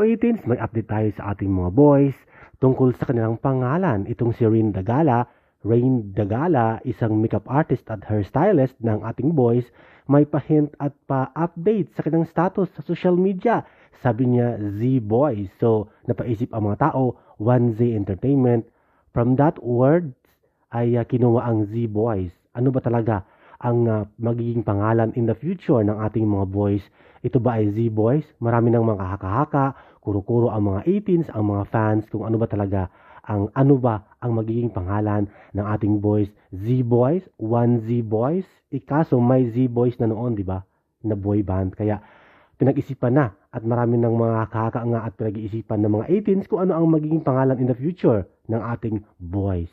18s, may update tayo sa ating mga boys tungkol sa kanilang pangalan. Itong si Rain Dagala, Rain Dagala, isang makeup artist at hairstylist ng ating boys, may pa-hint at pa-update sa kanilang status sa social media. Sabi niya, Z-Boys. So, napaisip ang mga tao, 1Z Entertainment. From that word, ay uh, kinuha ang Z-Boys. Ano ba talaga ang uh, magiging pangalan in the future ng ating mga boys? Ito ba ay Z-Boys? Marami ng mga haka-haka, kuro-kuro ang mga 18s, ang mga fans, kung ano ba talaga ang ano ba ang magiging pangalan ng ating boys Z-Boys, One Z-Boys. Ikaso may Z-Boys na noon, di ba? Na boy band. Kaya pinag-isipan na at marami ng mga kaka nga at pinag-iisipan ng mga 18s kung ano ang magiging pangalan in the future ng ating boys.